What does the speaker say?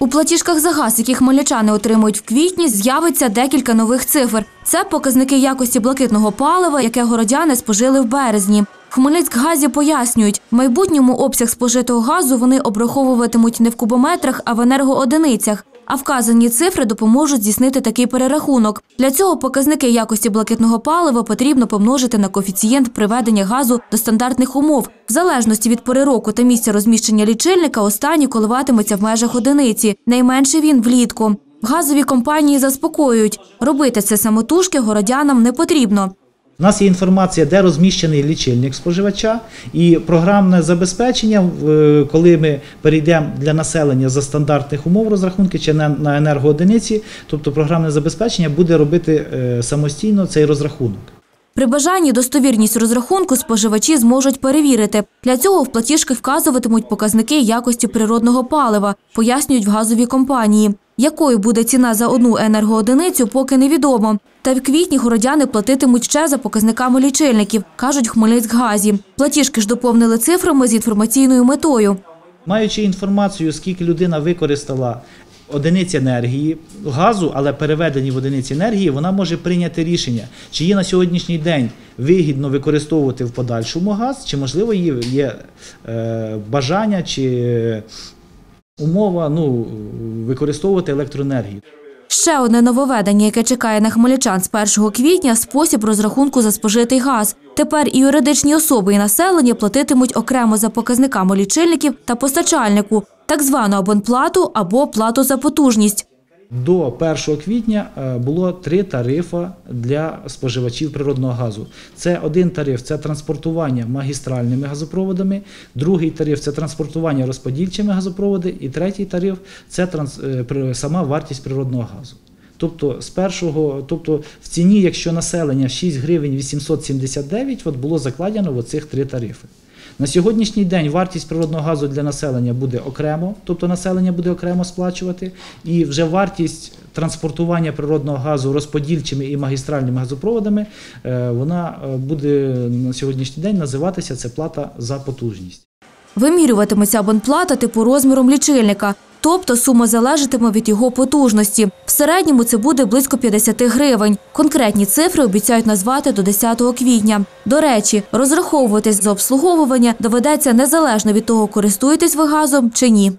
У платіжках за газ, які хмельничани отримують в квітні, з'явиться декілька нових цифр. Це показники якості блакитного палива, яке городяни спожили в березні. В Хмельницькгазі пояснюють, в майбутньому обсяг спожитого газу вони обраховуватимуть не в кубометрах, а в енергоодиницях. А вказані цифри допоможуть здійснити такий перерахунок. Для цього показники якості блакитного палива потрібно помножити на коефіцієнт приведення газу до стандартних умов. В залежності від пори року та місця розміщення лічильника останній коливатиметься в межах одиниці. Найменше він влітку. Газові компанії заспокоюють, робити це самотужки городянам не потрібно. У нас є інформація, де розміщений лічильник споживача, і програмне забезпечення, в- коли ми перейдемо для населення за стандартних умов розрахунки чи на енергоодиниці, тобто програмне забезпечення буде робити е, самостійно цей розрахунок. При бажанні достовірність розрахунку споживачі зможуть перевірити. Для цього в платіжки вказуватимуть показники якості природного палива, пояснюють в газовій компанії. Якою буде ціна за одну енергоодиницю, поки невідомо. Та в квітні городяни платитимуть ще за показниками лічильників, кажуть Хмельницькгазі. Платіжки ж доповнили цифрами з інформаційною метою. Маючи інформацію, скільки людина використала одиниць енергії, газу, але переведені в одиниці енергії, вона може прийняти рішення, чи є на сьогоднішній день вигідно використовувати в подальшому газ, чи можливо є, е, бажання чи умова ну, використовувати електроенергію. Ще одне нововведення, яке чекає на хмельничан з 1 квітня – спосіб розрахунку за спожитий газ. Тепер і юридичні особи і населення платитимуть окремо за показниками лічильників та постачальнику, так звану абонплату або плату за потужність. До 1 квітня е, було три тарифи для споживачів природного газу. Це один тариф це транспортування магістральними газопроводами, другий тариф це транспортування розподільчими газопроводи, і третій тариф це е, сама вартість природного газу. Тобто з першого, тобто в ціні, якщо населення 6 гривень 879, от було закладено в оцих три тарифи. На сьогоднішній день вартість природного газу для населення буде окремо, тобто населення буде окремо сплачувати, і вже вартість транспортування природного газу розподільчими і магістральними газопроводами, е, вона е, буде на сьогоднішній день називатися це плата за потужність. Вимірюватиметься абонплата типу розміром лічильника, тобто сума залежатиме від його потужності. В середньому це буде близько 50 гривень. Конкретні цифри обіцяють назвати до 10 квітня. До речі, розраховуватись за обслуговування доведеться незалежно від того, користуєтесь ви газом чи ні.